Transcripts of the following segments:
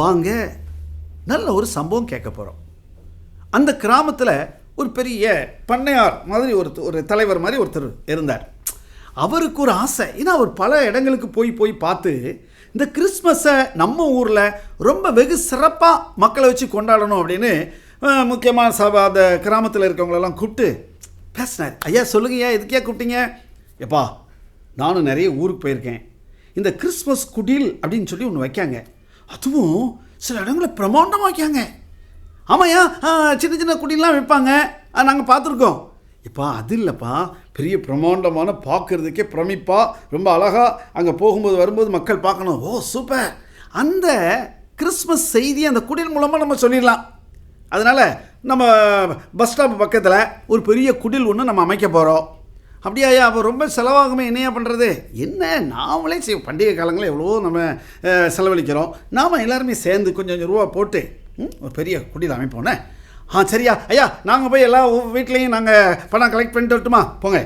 வாங்க. நல்ல ஒரு சம்பவம் கேட்க போகிறோம் அந்த கிராமத்தில் ஒரு பெரிய பண்ணையார் மாதிரி ஒரு ஒரு தலைவர் மாதிரி ஒருத்தர் இருந்தார். அவருக்கு ஒரு ஆசை. ஏன்னா அவர் பல இடங்களுக்கு போய் போய் பார்த்து இந்த கிறிஸ்மஸை நம்ம ஊரில் ரொம்ப வெகு சிறப்பாக மக்களை வச்சு கொண்டாடணும் அப்படின்னு முக்கியமாக முக்கியமான அந்த கிராமத்தில் இருக்கவங்களெல்லாம் கூப்பிட்டு பேசினார். ஐயா சொல்லுங்க ஐயா இதுக்கே கூப்பிட்டீங்க? எப்பா நானும் நிறைய ஊருக்கு போயிருக்கேன். இந்த கிறிஸ்மஸ் குடில் அப்படின்னு சொல்லி ஒன்று வைக்காங்க. அதுவும் சில இடங்களில் பிரமாண்டமாக வைக்காங்க சின்ன சின்ன குடிலாம் வைப்பாங்க. நாங்கள் பார்த்துருக்கோம். இப்போ அது இல்லைப்பா. பெரிய பிரமாண்டமான பார்க்குறதுக்கே பிரமிப்பா. ரொம்ப அழகாக அங்கே போகும்போது வரும்போது மக்கள் பார்க்கணும். ஓ சூப்பர். அந்த கிறிஸ்மஸ் செய்தி அந்த குடில் மூலமாக நம்ம சொல்லிடலாம். அதனால் நம்ம பஸ் ஸ்டாப் பக்கத்தில் ஒரு பெரிய குடில் ஒன்று நம்ம அமைக்க போகிறோம் அப்படியாயா அப்போ ரொம்ப செலவாகுமே என்னையா பண்ணுறது என்ன நாமளே செய் பண்டிகை காலங்களில் எவ்வளவோ நம்ம செலவழிக்கிறோம். நாம் எல்லாருமே சேர்ந்து கொஞ்சம் கொஞ்சம் ரூபா போட்டு ம், ஒரு பெரிய குடியில் அமைப்போண்ணே ஆ சரியா. ஐயா நாங்கள் போய் எல்லா வீட்லேயும் நாங்கள் பணம் கலெக்ட் பண்ணிட்டு வரட்டுமா? போங்க.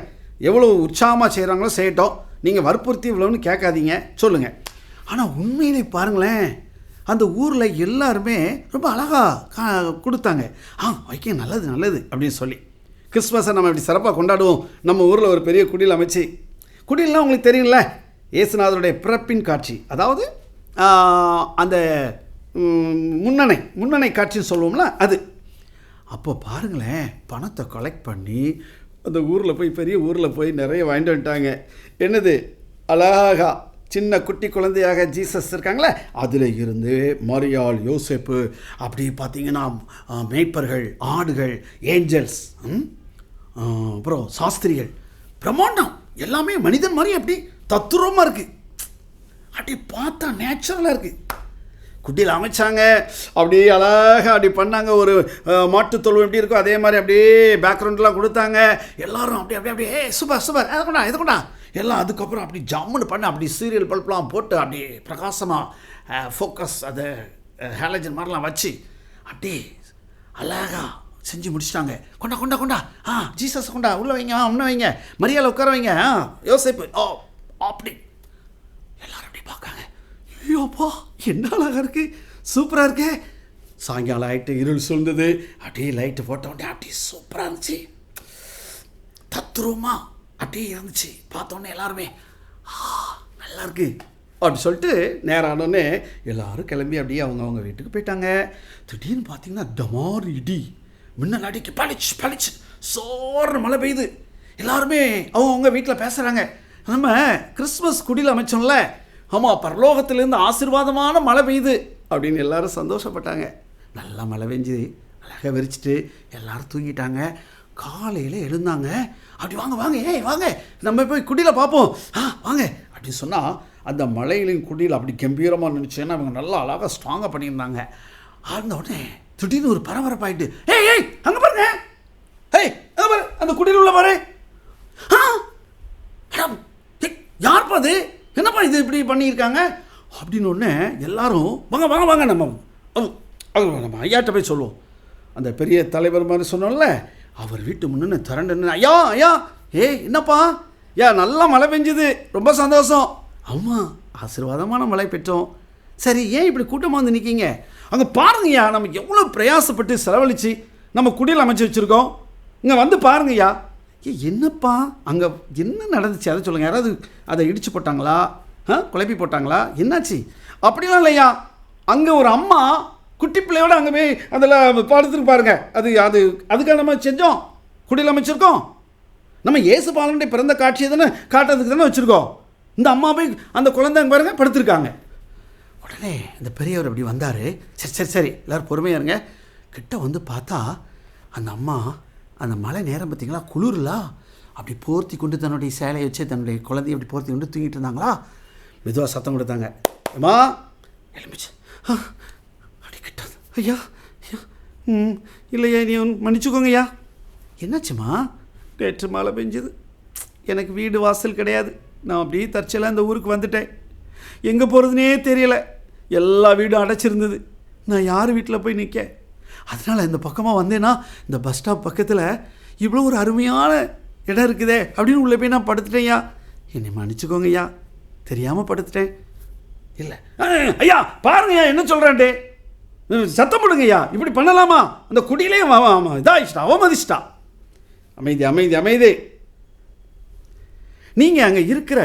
எவ்வளோ உற்சாகமாக செய்கிறாங்களோ செய்யட்டும். நீங்கள் வற்புறுத்தி இவ்வளோன்னு கேட்காதீங்க. சொல்லுங்கள் ஆனால் உண்மையிலே பாருங்களேன் அந்த ஊரில் எல்லாருமே ரொம்ப அழகாக கொடுத்தாங்க. ஆ வைக்க நல்லது நல்லது அப்படின்னு சொல்லி. கிறிஸ்மஸை நம்ம இப்படி சிறப்பாக கொண்டாடுவோம். நம்ம ஊரில் ஒரு பெரிய குடில் அமைச்சு குடில்லாம் உங்களுக்கு தெரியும்ல இயேசுநாதருடைய பிறப்பின் காட்சி. அதாவது அந்த முன்னணை முன்னணை காட்சின்னு சொல்லுவோம்ல அது. அப்போ பாருங்களேன் பணத்தை கலெக்ட் பண்ணி அந்த ஊரில் போய் பெரிய ஊரில் போய் நிறைய வாங்கிட்டு வந்துட்டாங்க. என்னது? அழகா சின்ன குட்டி குழந்தையாக ஜீசஸ் இருக்காங்களே அதில் இருந்து மரியாள் யோசேப்பு அப்படி பார்த்தீங்கன்னா மேய்ப்பர்கள் ஆடுகள் ஏஞ்சல்ஸ் ம்? அப்புறம் சாஸ்திரிகள். பிரம்மாண்டம். எல்லாமே மனிதன் மாதிரி அப்படி தத்துரமாக இருக்குது அப்படி பார்த்தா நேச்சுரலாக இருக்குது குட்டியில் அமைச்சாங்க. அப்படியே அழகாக அப்படி பண்ணாங்க. ஒரு மாட்டுத் தொழுவம் எப்படி இருக்கோ அதே மாதிரி அப்படியே பேக்ரவுண்ட்லாம் கொடுத்தாங்க. எல்லாரும் அப்படி அப்படி அப்படியே சூப்பர் சூப்பர். அதை கொண்டா இது கொண்டா. எல்லாம் அதுக்கப்புறம் அப்படி ஜம்முன்னு பண்ண அப்படி சீரியல் பல்ப்லாம் போட்டு அப்படியே பிரகாசமாக ஃபோக்கஸ் அது ஹேலஜன் மாதிரிலாம் வச்சு அப்படியே அழகா செஞ்சு முடிச்சிட்டாங்க. கொண்டா கொண்டா கொண்டா. ஆ ஜீசஸ் கொண்டா. உள்ளே வைங்க ஆ உன்ன வைங்க. மரியாதை உட்கார வைங்க. ஆ யோசிப்பு. ஓ அப்படி. எல்லாரும் அப்படி பார்க்காங்க ஐயோப்பா என்ன அழகாக இருக்குது சூப்பராக இருக்கு. சாயங்காலம் ஆயிட்டு இருள் சூழ்ந்தது. அப்படியே லைட்டு போட்ட உடனே அப்படியே சூப்பராக இருந்துச்சு. தத்ரூமா அப்படியே இருந்துச்சு. பார்த்தோன்னே எல்லாருமே நல்லா இருக்கு. அப்படி சொல்லிட்டு நேரம் ஆனோடனே எல்லாரும் கிளம்பி அப்படியே அவங்க அவங்க வீட்டுக்கு போயிட்டாங்க. திடீர்னு பார்த்தீங்கன்னா தமார் இடி. மின்னல் அடிக்கு பளிச்சு பளிச்சு. சோர்னு மழை பெய்யுது. எல்லாருமே அவங்கவுங்க வீட்டில் பேசுகிறாங்க நம்ம கிறிஸ்மஸ் குடியில் அமைச்சோம்ல. ஆமாம் பரலோகத்திலேருந்து ஆசீர்வாதமான மழை பெய்யுது அப்படின்னு எல்லாரும் சந்தோஷப்பட்டாங்க. நல்லா மழை பெஞ்சு அழகாக விரிச்சிட்டு எல்லாரும் தூங்கிட்டாங்க. காலையில் எழுந்தாங்க. அப்படி வாங்க வாங்க ஏய் வாங்க. நம்ம போய் குடியில் பார்ப்போம் ஆ வாங்க. அப்படின்னு சொன்னால் அந்த மலையிலையும் குடியில் அப்படி கம்பீரமாக நினச்சேன்னா அவங்க நல்லா அழகாக ஸ்ட்ராங்காக பண்ணியிருந்தாங்க. ஆழ்ந்த உடனே திடீர்னு ஒரு பரபரப்பாயிட்டு ஏய் ஏய் அங்கே பாருங்க. ஏய் அங்கே பாரு அந்த குடியில் உள்ள பாரு. ஆ? யார்ப்பா அது? என்னப்பா இது இப்படி பண்ணியிருக்காங்க? அப்படின்னு ஒன்று எல்லாரும் வாங்க வாங்க வாங்க நம்ம அது அது நம்ம ஐயாட்ட போய் சொல்லுவோம். அந்த பெரிய தலைவர் மாதிரி சொன்னோம்ல அவர் வீட்டு முன்னு திரண்டு ஐயா ஐயா ஏய் என்னப்பா? ஐயா நல்லா மழை பெஞ்சுது ரொம்ப சந்தோஷம். ஆமாம் ஆசீர்வாதமான மழை பெற்றோம். சரி ஏன் இப்படி கூட்டமாக வந்து நிற்கீங்க அங்கே பாருங்கய்யா நம்ம எவ்வளோ பிரயாசப்பட்டு செலவழித்து நம்ம குடியில் அமைச்சு வச்சுருக்கோம். இங்கே வந்து பாருங்கய்யா. ஏ என்னப்பா? அங்கே என்ன நடந்துச்சு? அதை சொல்லுங்கள் யாராவது அதை இடிச்சு போட்டாங்களா? ஆ குழப்பி போட்டாங்களா? என்னாச்சு? அப்படிலாம் இல்லையா அங்கே ஒரு அம்மா குட்டி பிள்ளையோட அங்கே போய் அதில் படுத்துட்டு பாருங்க. அது அது அதுக்காக நம்ம செஞ்சோம். குடியில் அமைச்சிருக்கோம். நம்ம இயேசு பாலனுடைய பிறந்த காட்சியை தானே காட்டுறதுக்கு தானே வச்சுருக்கோம். இந்த அம்மா போய் அந்த குழந்தைங்க பாருங்க படுத்திருக்காங்க. உடனே இந்த பெரியவர் அப்படி வந்தார். சரி சரி சரி எல்லோரும் பொறுமையாக இருங்க. கிட்ட வந்து பார்த்தா அந்த அம்மா அந்த மழை நேரம் பார்த்தீங்களா? குளிர்லா? அப்படி போர்த்தி கொண்டு தன்னுடைய சேலையை வச்சு தன்னுடைய குழந்தைய அப்படி போர்த்தி கொண்டு தூங்கிட்டு இருந்தாங்களா? மெதுவாக சத்தம் கொடுத்தாங்க. அம்மா! எலும்பிச்சு அப்படி கிட்ட ஐயா ஐயா ம் இல்லையா நீ மன்னிச்சுக்கோங்க ஐயா என்னாச்சும்மா? நேற்று மழை பெஞ்சுது. எனக்கு வீடு வாசல் கிடையாது. நான் அப்படியே தற்செயலாக இந்த ஊருக்கு வந்துட்டேன். எங்கே போகிறதுனே தெரியல. எல்லா வீடும் அடைச்சிருந்தது. நான் யார் வீட்டில் போய் நிற்க அதனால் இந்த பக்கமாக வந்தேன்னா இந்த பஸ் ஸ்டாப் பக்கத்தில் இவ்வளோ ஒரு அருமையான இடம் இருக்குதே அப்படின்னு உள்ளே போய் நான் படுத்துட்டேன்யா என்னை மன்னிச்சுக்கோங்க ஐயா. தெரியாமல் படுத்துட்டேன். இல்லை. ஐயா பாருங்கய்யா என்ன சொல்கிறேன்டே சத்தம் போடுங்கய்யா இப்படி பண்ணலாமா? அந்த குடியிலே இதாகிச்சிட்டா அவமதிச்சிட்டா அமைதி அமைதி அமைதி. நீங்கள் அங்கே இருக்கிற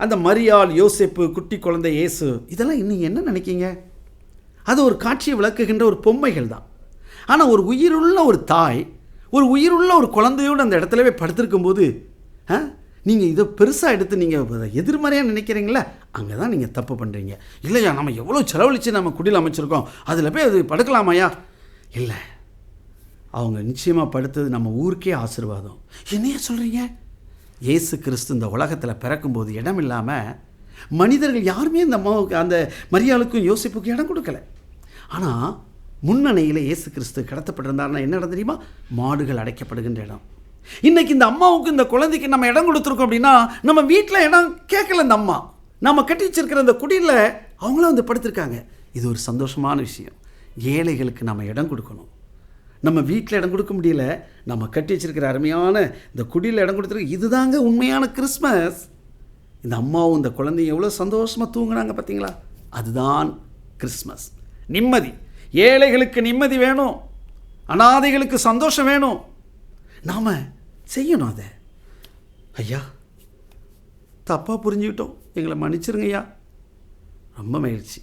அந்த மரியாள் யோசேப்பு குட்டி குழந்தை இயேசு இதெல்லாம் இன்னும் என்ன நினைக்கீங்க? அது ஒரு காட்சியை விளக்குகின்ற ஒரு பொம்மைகள் தான். ஆனால் ஒரு உயிருள்ள ஒரு தாய் ஒரு உயிருள்ள ஒரு குழந்தையோடு அந்த இடத்துல போய் படுத்திருக்கும்போது ஆ நீங்கள் இதை பெருசாக எடுத்து நீங்கள் எதிர்மறையாக நினைக்கிறீங்களா? அங்கே தான் நீங்கள் தப்பு பண்ணுறீங்க இல்லையா நம்ம எவ்வளோ செலவழித்து நம்ம குடியில் அமைச்சிருக்கோம்? அதில் போய் அது படுக்கலாமாயா இல்லை அவங்க நிச்சயமாக படுத்தது நம்ம ஊருக்கே ஆசீர்வாதம். என்னையா சொல்கிறீங்க இயேசு கிறிஸ்து இந்த உலகத்தில் பிறக்கும்போது இடம் இல்லாமல் மனிதர்கள் யாருமே இந்த அம்மாவுக்கு அந்த மரியாளுக்கும் யோசிப்புக்கும் இடம் கொடுக்கல. ஆனால் முன்னணையில் இயேசு கிறிஸ்து கடத்தப்பட்டிருந்தாருன்னா என்ன இடம் தெரியுமா? மாடுகள் அடைக்கப்படுகின்ற இடம். இன்னைக்கு இந்த அம்மாவுக்கு இந்த குழந்தைக்கு நம்ம இடம் கொடுத்துருக்கோம் அப்படின்னா நம்ம வீட்டில் இடம் கேட்கல இந்த அம்மா. நம்ம கட்டி வச்சிருக்கிற இந்த குடியில் அவங்களும் வந்து படுத்திருக்காங்க. இது ஒரு சந்தோஷமான விஷயம். ஏழைகளுக்கு நம்ம இடம் கொடுக்கணும். நம்ம வீட்டில் இடம் கொடுக்க முடியல. நம்ம கட்டி வச்சிருக்கிற அருமையான இந்த குடியில் இடம் கொடுத்துருக்கு இதுதாங்க உண்மையான கிறிஸ்மஸ். இந்த அம்மாவும் இந்த குழந்தையும் எவ்வளோ சந்தோஷமாக தூங்குனாங்க பார்த்தீங்களா அதுதான் கிறிஸ்மஸ். நிம்மதி. ஏழைகளுக்கு நிம்மதி வேணும். அனாதைகளுக்கு சந்தோஷம் வேணும். நாம் செய்யணும் அதை. ஐயா தப்பாக புரிஞ்சுக்கிட்டோம். எங்களை மன்னிச்சிருங்க ஐயா ரொம்ப மகிழ்ச்சி.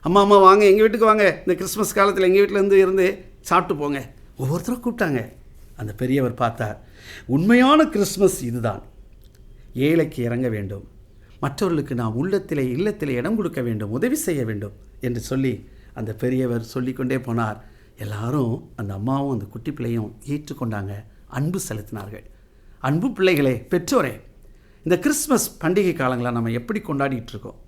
அம்மா அம்மா வாங்க. எங்கள் வீட்டுக்கு வாங்க. இந்த கிறிஸ்மஸ் காலத்தில் எங்கள் வீட்டில் இருந்து இருந்து சாப்பிட்டு போங்க. ஒவ்வொருத்தரும் கூப்பிட்டாங்க. அந்த பெரியவர் பார்த்தார். உண்மையான கிறிஸ்மஸ் இதுதான். ஏழைக்கு இறங்க வேண்டும். மற்றவர்களுக்கு நாம் உள்ளத்திலே இல்லத்திலே இடம் கொடுக்க வேண்டும் உதவி செய்ய வேண்டும் என்று சொல்லி அந்த பெரியவர் சொல்லிக்கொண்டே போனார். எல்லாரும் அந்த அம்மாவும் அந்த குட்டி பிள்ளையும் ஏற்றுக்கொண்டாங்க. அன்பு செலுத்தினார்கள். அன்பு பிள்ளைகளே பெற்றோரே இந்த கிறிஸ்மஸ் பண்டிகை காலங்களை நம்ம எப்படி கொண்டாடிட்டு இருக்கோம்?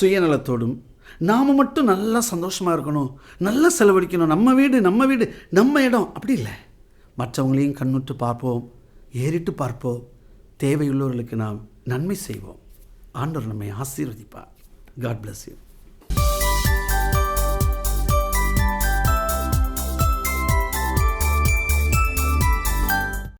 சுயநலத்தோடும் நாம் மட்டும் நல்லா சந்தோஷமாக இருக்கணும் நல்லா செலவழிக்கணும். நம்ம வீடு நம்ம வீடு நம்ம இடம். அப்படி இல்லை. மற்றவங்களையும் கண்ணுட்டு பார்ப்போம் ஏறிட்டு பார்ப்போம். தேவையுள்ளவர்களுக்கு நாம் நன்மை செய்வோம். ஆண்டவர் நம்மை ஆசீர்வதிப்பார். God bless you